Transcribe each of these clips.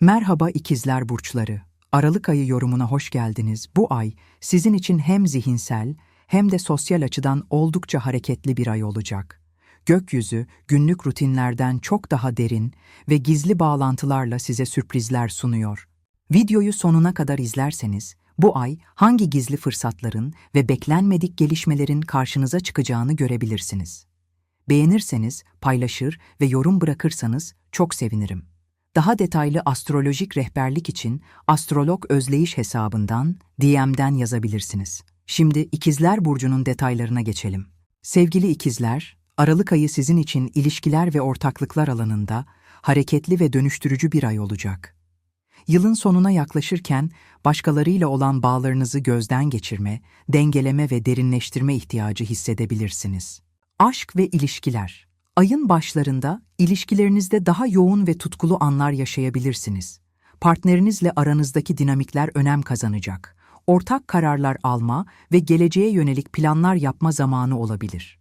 Merhaba ikizler burçları. Aralık ayı yorumuna hoş geldiniz. Bu ay sizin için hem zihinsel hem de sosyal açıdan oldukça hareketli bir ay olacak. Gökyüzü günlük rutinlerden çok daha derin ve gizli bağlantılarla size sürprizler sunuyor. Videoyu sonuna kadar izlerseniz bu ay hangi gizli fırsatların ve beklenmedik gelişmelerin karşınıza çıkacağını görebilirsiniz. Beğenirseniz, paylaşır ve yorum bırakırsanız çok sevinirim. Daha detaylı astrolojik rehberlik için Astrolog Özleyiş hesabından DM'den yazabilirsiniz. Şimdi İkizler Burcu'nun detaylarına geçelim. Sevgili İkizler, Aralık ayı sizin için ilişkiler ve ortaklıklar alanında hareketli ve dönüştürücü bir ay olacak. Yılın sonuna yaklaşırken başkalarıyla olan bağlarınızı gözden geçirme, dengeleme ve derinleştirme ihtiyacı hissedebilirsiniz. Aşk ve ilişkiler Ayın başlarında ilişkilerinizde daha yoğun ve tutkulu anlar yaşayabilirsiniz. Partnerinizle aranızdaki dinamikler önem kazanacak. Ortak kararlar alma ve geleceğe yönelik planlar yapma zamanı olabilir.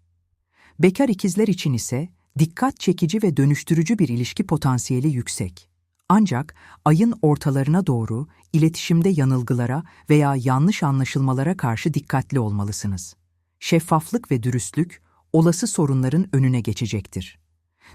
Bekar ikizler için ise dikkat çekici ve dönüştürücü bir ilişki potansiyeli yüksek. Ancak ayın ortalarına doğru iletişimde yanılgılara veya yanlış anlaşılmalara karşı dikkatli olmalısınız. Şeffaflık ve dürüstlük olası sorunların önüne geçecektir.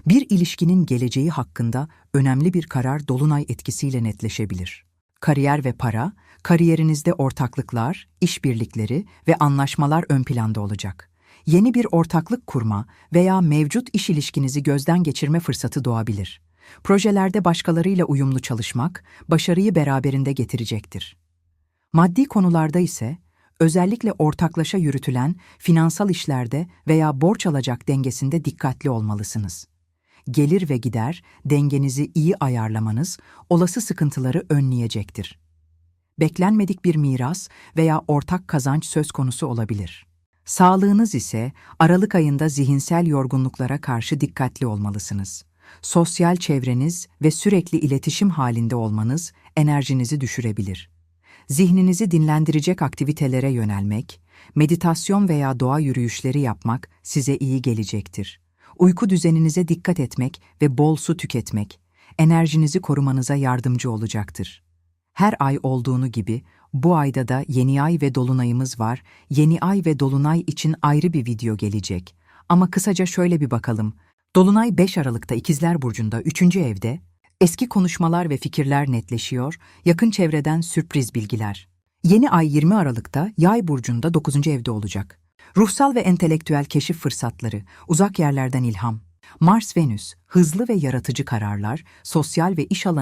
Bir ilişkinin geleceği hakkında önemli bir karar dolunay etkisiyle netleşebilir. Kariyer ve para, kariyerinizde ortaklıklar, işbirlikleri ve anlaşmalar ön planda olacak. Yeni bir ortaklık kurma veya mevcut iş ilişkinizi gözden geçirme fırsatı doğabilir. Projelerde başkalarıyla uyumlu çalışmak başarıyı beraberinde getirecektir. Maddi konularda ise özellikle ortaklaşa yürütülen finansal işlerde veya borç alacak dengesinde dikkatli olmalısınız. Gelir ve gider dengenizi iyi ayarlamanız olası sıkıntıları önleyecektir. Beklenmedik bir miras veya ortak kazanç söz konusu olabilir. Sağlığınız ise Aralık ayında zihinsel yorgunluklara karşı dikkatli olmalısınız. Sosyal çevreniz ve sürekli iletişim halinde olmanız enerjinizi düşürebilir zihninizi dinlendirecek aktivitelere yönelmek, meditasyon veya doğa yürüyüşleri yapmak size iyi gelecektir. Uyku düzeninize dikkat etmek ve bol su tüketmek, enerjinizi korumanıza yardımcı olacaktır. Her ay olduğunu gibi bu ayda da yeni ay ve dolunayımız var. Yeni ay ve dolunay için ayrı bir video gelecek. Ama kısaca şöyle bir bakalım. Dolunay 5 Aralık'ta İkizler Burcu'nda 3. evde, Eski konuşmalar ve fikirler netleşiyor, yakın çevreden sürpriz bilgiler. Yeni ay 20 Aralık'ta Yay burcunda 9. evde olacak. Ruhsal ve entelektüel keşif fırsatları, uzak yerlerden ilham. Mars Venüs, hızlı ve yaratıcı kararlar, sosyal ve iş alanı